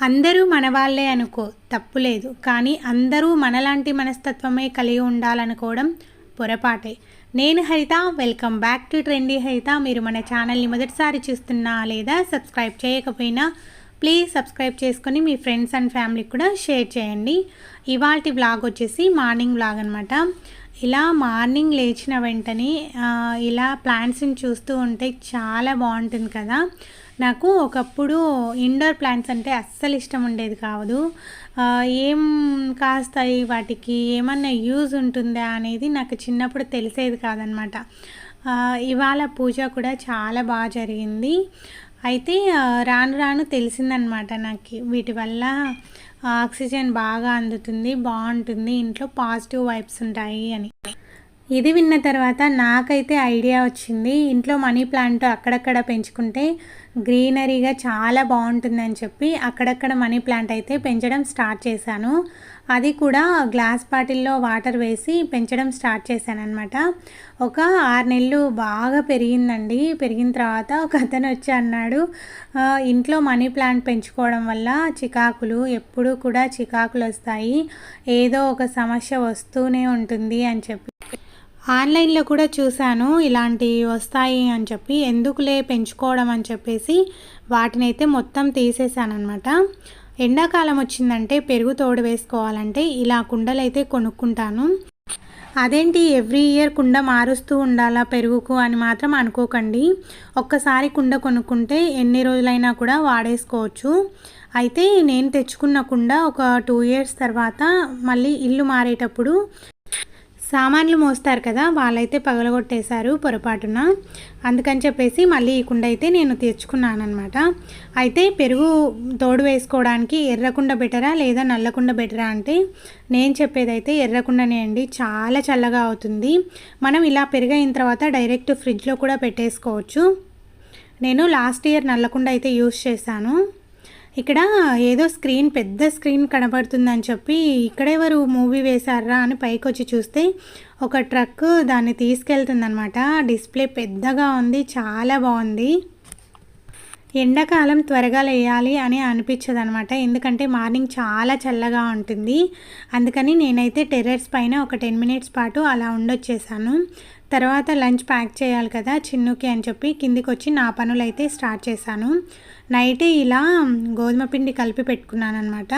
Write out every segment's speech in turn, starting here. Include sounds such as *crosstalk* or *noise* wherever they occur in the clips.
అందరూ మన వాళ్ళే అనుకో తప్పులేదు కానీ అందరూ మనలాంటి మనస్తత్వమే కలిగి ఉండాలనుకోవడం పొరపాటే. నేను Haritha welcome back to trendy Haritha. మీరు మన ఛానల్ని మొదటిసారి చూస్తున్నా లేదా సబ్స్క్రైబ్ చేయకపోయినా ప్లీజ్ సబ్స్క్రైబ్ చేసుకొని మీ ఫ్రెండ్స్ అండ్ ఫ్యామిలీకి కూడా షేర్ చేయండి. ఇవాళ వ్లాగ్ వచ్చేసి మార్నింగ్ వ్లాగ్ అనమాట ఇలా మార్నింగ్ లేచిన వెంటనే ఇలా ప్లాంట్స్ని చూస్తూ ఉంటే చాలా బాగుంటుంది కదా. నాకు ఒకప్పుడు ఇండోర్ ప్లాంట్స్ అంటే అస్సలు ఇష్టం ఉండేది కాదు. ఏం కాస్తాయి వాటికి? ఏమన్నా యూజ్ ఉంటుందా అనేది నాకు చిన్నప్పుడు తెలిసేది కాదనమాట. ఇవాళ పూజ కూడా చాలా బాగా జరిగింది. అయితే రాను రాను తెలిసిందనమాట నాకు. వీటి వల్ల ఆక్సిజన్ బాగా అందుతుంది బాగుంటుంది ఇంట్లో పాజిటివ్ వైబ్స్ ఉంటాయి అని. ఇది విన్న తర్వాత నాకైతే ఐడియా వచ్చింది ఇంట్లో మనీ ప్లాంట్ అక్కడక్కడ పెంచుకుంటే గ్రీనరీగా చాలా బాగుంటుందని చెప్పి అక్కడక్కడ మనీ ప్లాంట్ అయితే పెంచడం స్టార్ట్ చేశాను. అది కూడా గ్లాస్ బాటిల్లో వాటర్ వేసి పెంచడం స్టార్ట్ చేశాను అనమాట ఒక ఆరు నెలలు బాగా పెరిగిందండి. పెరిగిన తర్వాత ఒక అతను వచ్చి అన్నాడు ఇంట్లో మనీ ప్లాంట్ పెంచుకోవడం వల్ల చికాకులు ఎప్పుడూ కూడా చికాకులు వస్తాయి. ఏదో ఒక సమస్య వస్తూనే ఉంటుంది అని చెప్పి. ఆన్లైన్లో కూడా చూశాను ఇలాంటివి వస్తాయి అని చెప్పి ఎందుకులే పెంచుకోవడం అని చెప్పేసి వాటిని అయితే మొత్తం తీసేసానమాట ఎండాకాలం వచ్చిందంటే పెరుగు తోడు వేసుకోవాలంటే ఇలా కుండలు అయితే కొనుక్కుంటాను. అదేంటి ఎవ్రీ ఇయర్ కుండ మారుస్తూ ఉండాలా పెరుగుకు అని మాత్రం అనుకోకండి. ఒక్కసారి కుండ కొనుక్కుంటే ఎన్ని రోజులైనా కూడా వాడేసుకోవచ్చు. అయితే నేను తెచ్చుకున్న కుండ ఒక టూ ఇయర్స్ తర్వాత మళ్ళీ ఇల్లు మారేటప్పుడు సామాన్లు మోస్తారు కదా వాళ్ళైతే పగలగొట్టేశారు పొరపాటున. అందుకని చెప్పేసి మళ్ళీ ఈ కుండ అయితే నేను తెచ్చుకున్నాను అనమాట అయితే పెరుగు తోడు వేసుకోవడానికి ఎర్రకుండ బెటరా లేదా నల్లకుండ బెటరా అంటే నేను చెప్పేదైతే ఎర్రకుండనే అండి. చాలా చల్లగా అవుతుంది. మనం ఇలా పెరుగైన తర్వాత డైరెక్ట్ ఫ్రిడ్జ్లో కూడా పెట్టేసుకోవచ్చు. నేను లాస్ట్ ఇయర్ నల్లకుండ అయితే యూస్ చేశాను. ఇక్కడ ఏదో స్క్రీన్ పెద్ద స్క్రీన్ కనబడుతుందని చెప్పి ఇక్కడెవరు మూవీ వేశారా అని పైకి వచ్చి చూస్తే ఒక ట్రక్ దాన్ని తీసుకెళ్తుందనమాట డిస్ప్లే పెద్దగా ఉంది చాలా బాగుంది. ఎండాకాలం త్వరగా లేయాలి అని అనిపించదు అనమాట ఎందుకంటే మార్నింగ్ చాలా చల్లగా ఉంటుంది. అందుకని నేనైతే టెర్రస్ పైన ఒక టెన్ మినిట్స్ పాటు అలా ఉండొచ్చేసాను. తర్వాత లంచ్ ప్యాక్ చేయాలి కదా చిన్నుకి అని చెప్పి కిందికి వచ్చి నా పనులైతే స్టార్ట్ చేశాను. నైట్ ఇలా గోధుమ పిండి కలిపి పెట్టుకున్నాను అనమాట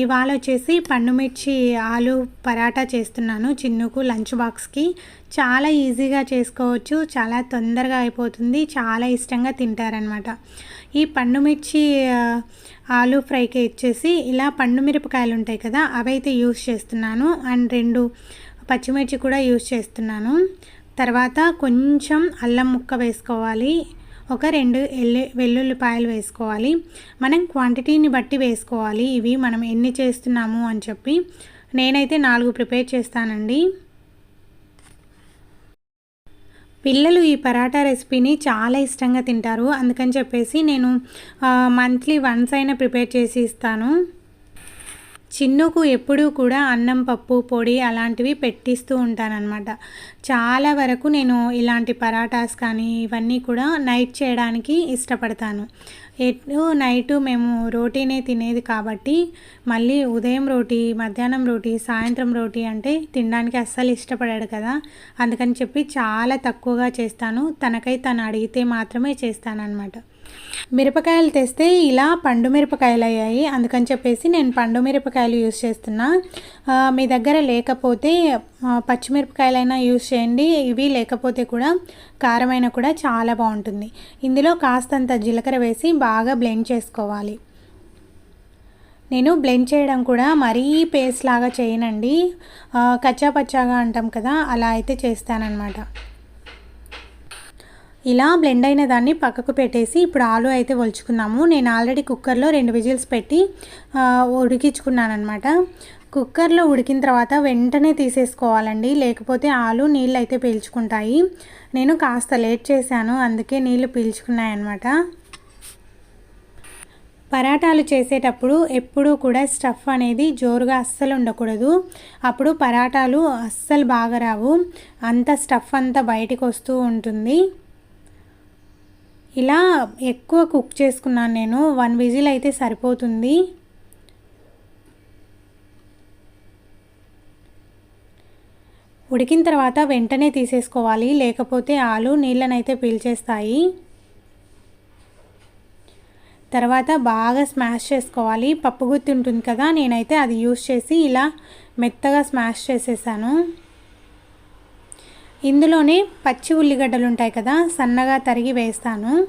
ఇవాళ వచ్చేసి పండుమిర్చి ఆలు పరాటా చేస్తున్నాను చిన్నుకు లంచ్ బాక్స్కి. చాలా ఈజీగా చేసుకోవచ్చు చాలా తొందరగా అయిపోతుంది చాలా ఇష్టంగా తింటారనమాట ఈ పండుమిర్చి ఆలు ఫ్రైకి వచ్చేసి ఇలా పండు మిరపకాయలు ఉంటాయి కదా అవైతే యూస్ చేస్తున్నాను. అండ్ రెండు పచ్చిమిర్చి కూడా యూజ్ చేస్తున్నాను. తర్వాత కొంచెం అల్లం ముక్క వేసుకోవాలి. ఒక రెండు ఎల్లి వెల్లుల్లిపాయలు వేసుకోవాలి. మనం క్వాంటిటీని బట్టి వేసుకోవాలి. ఇవి మనం ఎన్ని చేస్తున్నాము అని చెప్పి. నేనైతే నాలుగు ప్రిపేర్ చేస్తానండి. పిల్లలు ఈ పరాటా రెసిపీని చాలా ఇష్టంగా తింటారు. అందుకని చెప్పేసి నేను మంత్లీ వన్స్ అయినా ప్రిపేర్ చేసి ఇస్తాను. చిన్నుకు ఎప్పుడూ కూడా అన్నం పప్పు పొడి అలాంటివి పెట్టిస్తూ ఉంటానన్నమాట. చాలా వరకు నేను ఇలాంటి పరాటాస్ కానీ ఇవన్నీ కూడా నైట్ చేయడానికి ఇష్టపడతాను. ఎటు నైటు మేము రోటీనే తినేది కాబట్టి మళ్ళీ ఉదయం రోటీ మధ్యాహ్నం రోటీ సాయంత్రం రోటీ అంటే తినడానికి అస్సలు ఇష్టపడాడు కదా. అందుకని చెప్పి చాలా తక్కువగా చేస్తాను. తనకై తను అడిగితే మాత్రమే చేస్తానన్నమాట. మిరపకాయలు తెస్తే ఇలా పండు మిరపకాయలు అయ్యాయి. అందుకని చెప్పేసి నేను పండు మిరపకాయలు యూస్ చేస్తున్నా. మీ దగ్గర లేకపోతే పచ్చిమిరపకాయలైనా యూస్ చేయండి. ఇవి లేకపోతే కూడా కారమైన కూడా చాలా బాగుంటుంది. ఇందులో కాస్తంత జీలకర్ర వేసి బాగా బ్లెండ్ చేసుకోవాలి. నేను బ్లెండ్ చేయడం కూడా మరీ పేస్ట్ లాగా చేయనండి. కచ్చా పచ్చాగా అంటాం కదా అలా అయితే చేస్తానన్నమాట. ఇలా బ్లెండ్ అయిన దాన్ని పక్కకు పెట్టేసి ఇప్పుడు ఆలు అయితే ఒలుచుకుందాము నేను ఆల్రెడీ కుక్కర్లో రెండు విజిల్స్ పెట్టి ఉడికించుకున్నాను అనమాట కుక్కర్లో ఉడికిన తర్వాత వెంటనే తీసేసుకోవాలండి. లేకపోతే ఆలు నీళ్ళు అయితే పీల్చుకుంటాయి. నేను కాస్త లేట్ చేశాను అందుకే నీళ్ళు పీల్చుకున్నాయన్నమాట. పరాటాలు చేసేటప్పుడు ఎప్పుడూ కూడా స్టఫ్ అనేది జోరుగా అస్సలు ఉండకూడదు. అప్పుడు పరాటాలు అస్సలు బాగా రావు. అంత స్టఫ్ అంతా బయటికి వస్తూ ఉంటుంది. ఇలా ఎక్కువ కుక్ చేసుకున్నాను నేను. వన్ విజిల్ అయితే సరిపోతుంది. ఉడికిన తర్వాత వెంటనే తీసేసుకోవాలి. లేకపోతే ఆలు నీళ్ళనైతే పీల్చేస్తాయి. తర్వాత బాగా స్మాష్ చేసుకోవాలి. పప్పుగుత్తి ఉంటుంది కదా నేనైతే అది యూస్ చేసి ఇలా మెత్తగా స్మాష్ చేసేసాను. ఇందులోనే పచ్చి ఉల్లిగడ్డలు ఉంటాయి కదా సన్నగా తరిగి వేస్తాను.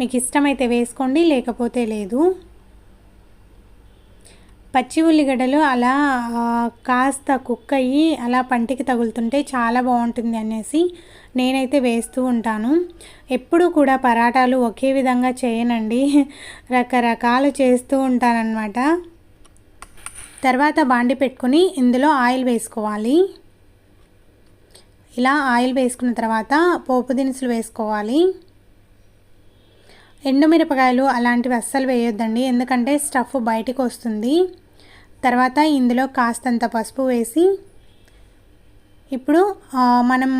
మీకు ఇష్టమైతే వేసుకోండి లేకపోతే లేదు. పచ్చి ఉల్లిగడ్డలు అలా కాస్త కుక్ అయ్యి అలా పంటికి తగులుతుంటే చాలా బాగుంటుంది అనేసి నేనైతే వేస్తూ ఉంటాను. ఎప్పుడూ కూడా పరాటాలు ఒకే విధంగా చేయనండి. *laughs* రకరకాలు చేస్తూ ఉంటానన్నమాట. తర్వాత బాండి పెట్టుకొని ఇందులో ఆయిల్ వేసుకోవాలి. ఇలా ఆయిల్ వేసుకున్న తర్వాత పోపు దినుసులు వేసుకోవాలి. ఎండుమిరపకాయలు అలాంటివి అస్సలు వేయొద్దండి ఎందుకంటే స్టఫ్ బయటికి వస్తుంది. తర్వాత ఇందులో కాస్తంత పసుపు వేసి ఇప్పుడు మనం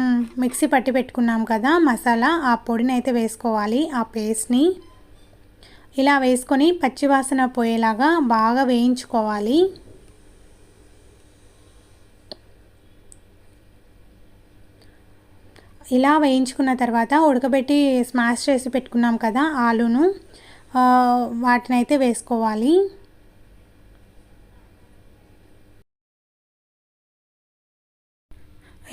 మిక్సీ పట్టి పెట్టుకున్నాం కదా మసాలా ఆ పొడిని అయితే వేసుకోవాలి ఆ పేస్ట్ని. ఇలా వేసుకొని పచ్చివాసన పోయేలాగా బాగా వేయించుకోవాలి. ఇలా వేయించుకున్న తర్వాత ఉడకబెట్టి స్మాష్ చేసి పెట్టుకున్నాం కదా ఆలును వాటిని అయితే వేసుకోవాలి.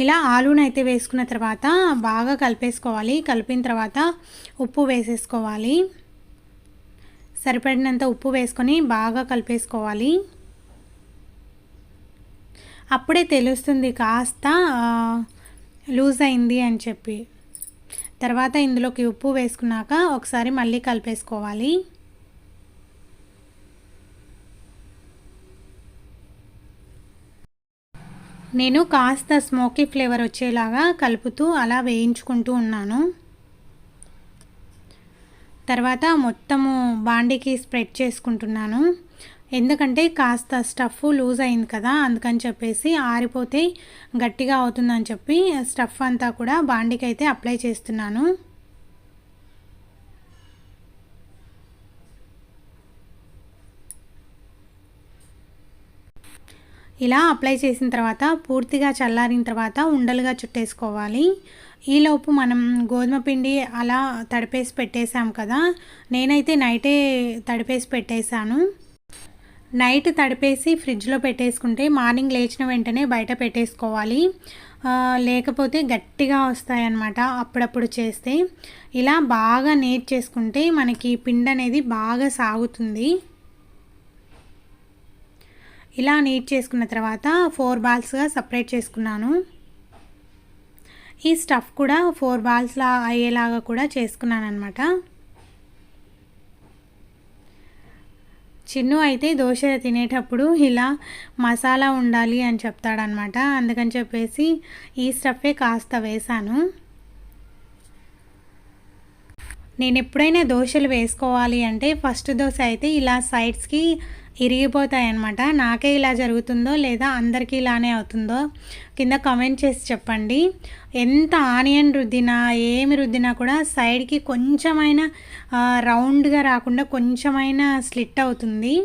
ఇలా ఆలును అయితే వేసుకున్న తర్వాత బాగా కలిపేసుకోవాలి. కలిపిన తర్వాత ఉప్పు వేసేసుకోవాలి. సరిపడినంత ఉప్పు వేసుకొని బాగా కలిపేసుకోవాలి. అప్పుడే తెలుస్తుంది కాస్త లూజ్ అయింది అని చెప్పి. తర్వాత ఇందులోకి ఉప్పు వేసుకున్నాక ఒకసారి మళ్ళీ కలిపేసుకోవాలి. నేను కాస్త స్మోకీ ఫ్లేవర్ వచ్చేలాగా కలుపుతూ అలా వేయించుకుంటూ ఉన్నాను. తర్వాత మొత్తము బాండీకి స్ప్రెడ్ చేసుకుంటున్నాను. ఎందుకంటే కాస్త స్టఫ్ లూజ్ అయింది కదా అందుకని చెప్పేసి ఆరిపోతే గట్టిగా అవుతుందని చెప్పి స్టఫ్ అంతా కూడా బాండికి అయితే అప్లై చేస్తున్నాను. ఇలా అప్లై చేసిన తర్వాత పూర్తిగా చల్లారిన తర్వాత ఉండలుగా చుట్టేసుకోవాలి. ఈలోపు మనం గోధుమ పిండి అలా తడిపేసి పెట్టేశాం కదా నేనైతే నైటే తడిపేసి పెట్టేశాను. నైట్ తడిపేసి ఫ్రిడ్జ్లో పెట్టేసుకుంటే మార్నింగ్ లేచిన వెంటనే బయట పెట్టేసుకోవాలి. లేకపోతే గట్టిగా వస్తాయన్నమాట అప్పుడప్పుడు చేస్తే. ఇలా బాగా నేట్ చేసుకుంటే మనకి పిండి అనేది బాగా సాగుతుంది. ఇలా నీట్ చేసుకున్న తర్వాత ఫోర్ బాల్స్గా సపరేట్ చేసుకున్నాను. ఈ స్టఫ్ కూడా ఫోర్ బాల్స్లా అయ్యేలాగా కూడా చేసుకున్నాను అనమాట చిన్ను అయితే దోశ తినేటప్పుడు ఇలా మసాలా ఉండాలి అని చెప్తాడనమాట అందుకని చెప్పేసి ఈ స్టఫే కాస్త వేశాను. నేను ఎప్పుడైనా దోశలు వేసుకోవాలి అంటే ఫస్ట్ దోశ అయితే ఇలా సైడ్స్కి ఇరిగిపోతాయన్నమాట. నాకే ఇలా జరుగుతుందో లేదా అందరికీ ఇలానే అవుతుందో కింద కమెంట్ చేసి చెప్పండి. ఎంత ఆనియన్ రుద్దినా ఏమి రుద్దినా కూడా సైడ్కి కొంచెమైన రౌండ్గా రాకుండా కొంచెమైనా స్లిట్ అవుతుంది.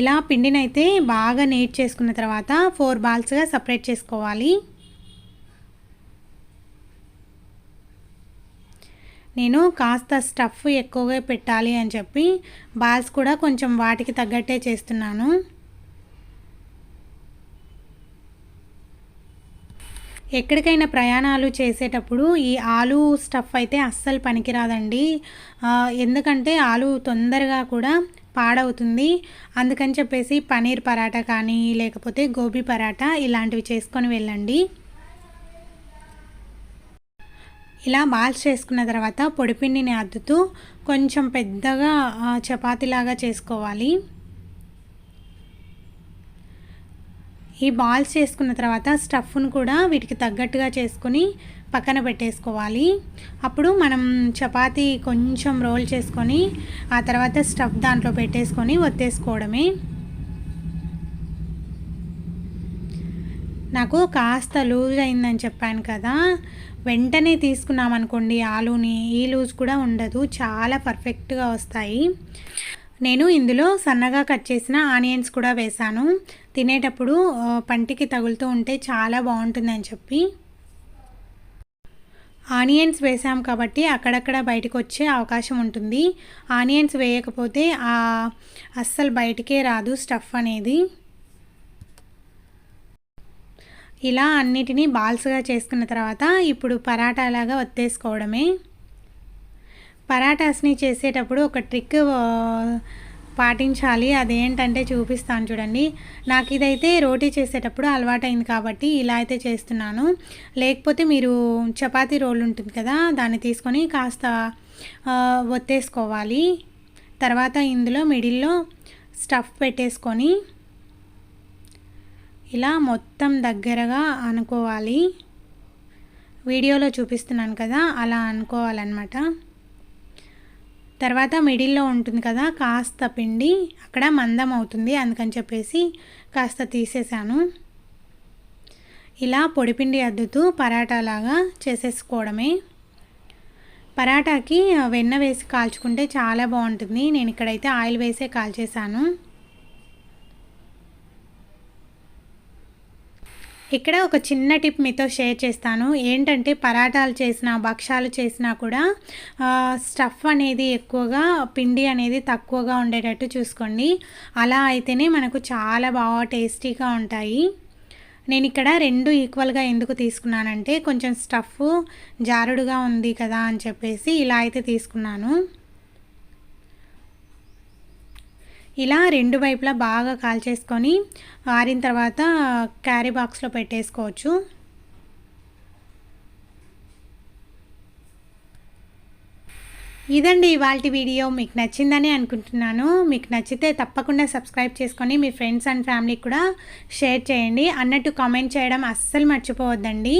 ఇలా పిండినైతే బాగా నీట్ చేసుకున్న తర్వాత ఫోర్ బాల్స్గా సపరేట్ చేసుకోవాలి. నేను కాస్త స్టఫ్ ఎక్కువగా పెట్టాలి అని చెప్పి బాల్స్ కూడా కొంచెం వాటికి తగ్గట్టే చేస్తున్నాను. ఎక్కడికైనా ప్రయాణాలు చేసేటప్పుడు ఈ ఆలు స్టఫ్ అయితే అస్సలు పనికిరాదండి. ఎందుకంటే ఆలు తొందరగా కూడా పాడవుతుంది. అందుకని చెప్పేసి పనీర్ పరాటా కానీ లేకపోతే గోబీ పరాటా ఇలాంటివి చేసుకొని వెళ్ళండి. ఇలా బాల్స్ చేసుకున్న తర్వాత పొడిపిండిని అద్దుతూ కొంచెం పెద్దగా చపాతీలాగా చేసుకోవాలి. ఈ బాల్స్ చేసుకున్న తర్వాత స్టఫ్ను కూడా వీటికి తగ్గట్టుగా చేసుకొని పక్కన పెట్టేసుకోవాలి. అప్పుడు మనం చపాతీ కొంచెం రోల్ చేసుకొని ఆ తర్వాత స్టఫ్ దాంట్లో పెట్టేసుకొని ఒత్తేసుకోవడమే. నాకు కాస్త లూజ్ అయిందని చెప్పాను కదా వెంటనే తీసుకున్నాం అనుకోండి ఆలూని ఈ లూజ్ కూడా ఉండదు చాలా పర్ఫెక్ట్గా వస్తాయి. నేను ఇందులో సన్నగా కట్ చేసిన ఆనియన్స్ కూడా వేశాను తినేటప్పుడు పంటికి తగులుతూ ఉంటే చాలా బాగుంటుందని చెప్పి. ఆనియన్స్ వేసాం కాబట్టి అక్కడక్కడ బయటకు వచ్చే అవకాశం ఉంటుంది. ఆనియన్స్ వేయకపోతే అస్సలు బయటికే రాదు స్టఫ్ అనేది. ఇలా అన్నిటినీ బాల్స్గా చేసుకున్న తర్వాత ఇప్పుడు పరాటాలాగా వత్తేసుకోవడమే ఒత్తేసుకోవడమే. పరాటాస్ని చేసేటప్పుడు ఒక ట్రిక్ పాటించాలి. అదేంటంటే చూపిస్తాను చూడండి. నాకు ఇదైతే రోటీ చేసేటప్పుడు అలవాటైంది కాబట్టి ఇలా అయితే చేస్తున్నాను. లేకపోతే మీరు చపాతీ రోల్ ఉంటుంది కదా దాన్ని తీసుకొని కాస్త ఒత్తేసుకోవాలి. తర్వాత ఇందులో మిడిల్లో స్టఫ్ పెట్టేసుకొని ఇలా మొత్తం దగ్గరగా అనుకోవాలి. వీడియోలో చూపిస్తున్నాను కదా అలా అనుకోవాలన్నమాట. తర్వాత మిడిల్లో ఉంటుంది కదా కాస్త పిండి అక్కడ మందం అవుతుంది అందుకని చెప్పేసి కాస్త తీసేసాను ఇలా పొడిపిండి అద్దుతూ పరాటాలాగా చేసేసుకోవడమే. పరాటాకి వెన్న వేసి కాల్చుకుంటే చాలా బాగుంటుంది. నేను ఇక్కడైతే ఆయిల్ వేసే కాల్చేసాను ఇక్కడ ఒక చిన్న టిప్ మీతో షేర్ చేస్తాను. ఏంటంటే పరాటాలు చేసినా భక్షాలు చేసినా కూడా స్టఫ్ అనేది ఎక్కువగా పిండి అనేది తక్కువగా ఉండేటట్టు చూసుకోండి. అలా అయితేనే మనకు చాలా బాగా టేస్టీగా ఉంటాయి. నేను ఇక్కడ రెండు ఈక్వల్గా ఎందుకు తీసుకున్నానంటే కొంచెం స్టఫ్ జారుడుగా ఉంది కదా అని చెప్పేసి ఇలా అయితే తీసుకున్నాను. ఇలా రెండు వైపులా బాగా కాల్చేసుకొని ఆరిన తర్వాత క్యారీ బాక్స్లో పెట్టేసుకోవచ్చు. ఇదండి ఇవాళ వీడియో. మీకు నచ్చిందని అనుకుంటున్నాను. మీకు నచ్చితే తప్పకుండా సబ్స్క్రైబ్ చేసుకొని మీ ఫ్రెండ్స్ అండ్ ఫ్యామిలీకి కూడా షేర్ చేయండి. అన్నట్టు కామెంట్ చేయడం అస్సలు మర్చిపోవద్దండి.